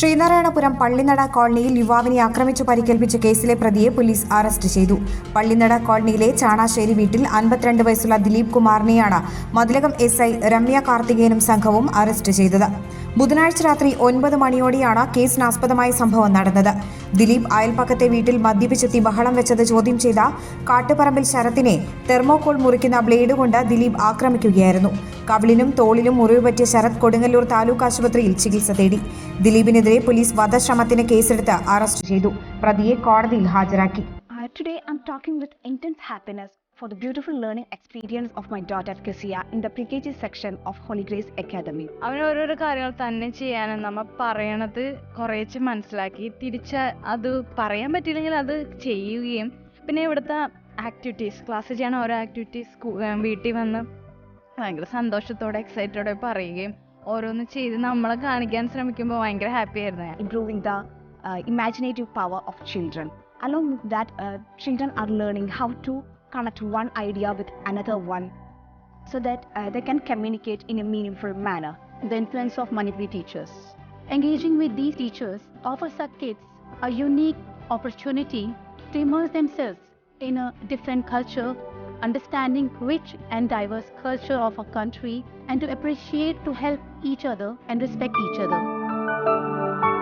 ശ്രീനാരായണപുരം പള്ളിനട കോളനിയിൽ യുവാവിനെ ആക്രമിച്ചു പരിക്കേൽപ്പിച്ച കേസിലെ പ്രതിയെ പോലീസ് അറസ്റ്റ് ചെയ്തു. പള്ളിനട കോളനിയിലെ ചാണാശ്ശേരി വീട്ടിൽ അൻപത്തിരണ്ട് വയസ്സുള്ള ദിലീപ് കുമാറിനെയാണ് മതിലകം എസ് ഐ രമ്യ കാർത്തികേയനും സംഘവും അറസ്റ്റ് ചെയ്തത്. ബുധനാഴ്ച രാത്രി ഒൻപത് മണിയോടെയാണ് കേസിനാസ്പദമായ സംഭവം നടന്നത്. ദിലീപ് അയൽപ്പക്കത്തെ വീട്ടിൽ മദ്യപിച്ചെത്തി ബഹളം വെച്ചത് ചോദ്യം ചെയ്ത കാട്ടുപറമ്പിൽ ശരത്തിനെ തെർമോകോൾ മുറിക്കുന്ന ബ്ലേഡ് കൊണ്ട് ദിലീപ് ആക്രമിക്കുകയായിരുന്നു. കവിളിനും തോളിലും മുറിവ് പറ്റിയ ശരത് കൊടുങ്ങല്ലൂർ താലൂക്ക് ആശുപത്രിയിൽ ചികിത്സ തേടി. ദിലീപിനെതിരെ പോലീസ് വധശ്രമത്തിന് കേസെടുത്ത് അറസ്റ്റ് ചെയ്തു. പ്രതിയെ കോടതിയിൽ ഹാജരാക്കി. Uh, today, I'm talking with intense happiness for the beautiful learning experience of my daughter Kisia in the pre-KG section of Holy Grace Academy. അവൻ ഓരോരോ കാര്യങ്ങൾ തന്നെ ചെയ്യാനും നമ്മ പറയണത് കുറേച്ച് മനസ്സിലാക്കി. തിരിച്ച അത് പറയാൻ പറ്റിയില്ലെങ്കിൽ അത് ചെയ്യുകയും പിന്നെ ഇവിടുത്തെ ആക്ടിവിറ്റീസ് ക്ലാസ്സിൽ ചെയ്യണ ഓരോ ആക്ടിവിറ്റീസ് വീട്ടിൽ വന്ന് ഭയങ്കര സന്തോഷത്തോടെ എക്സൈറ്റഡോടെ പറയുകയും ഓരോന്ന് ചെയ്ത് നമ്മളെ കാണിക്കാൻ ശ്രമിക്കുമ്പോൾ ഭയങ്കര ഹാപ്പി ആയിരുന്നു ഞാൻ improving the uh, imaginative power of children. Along with that, uh, children are learning how to connect one idea with another one so that uh, they can communicate in a meaningful manner. the influence of Manipuri teachers. Engaging with these teachers offers our kids a unique opportunity to immerse themselves in a different culture, understanding rich and diverse culture of our country and to appreciate to help each other and respect each other.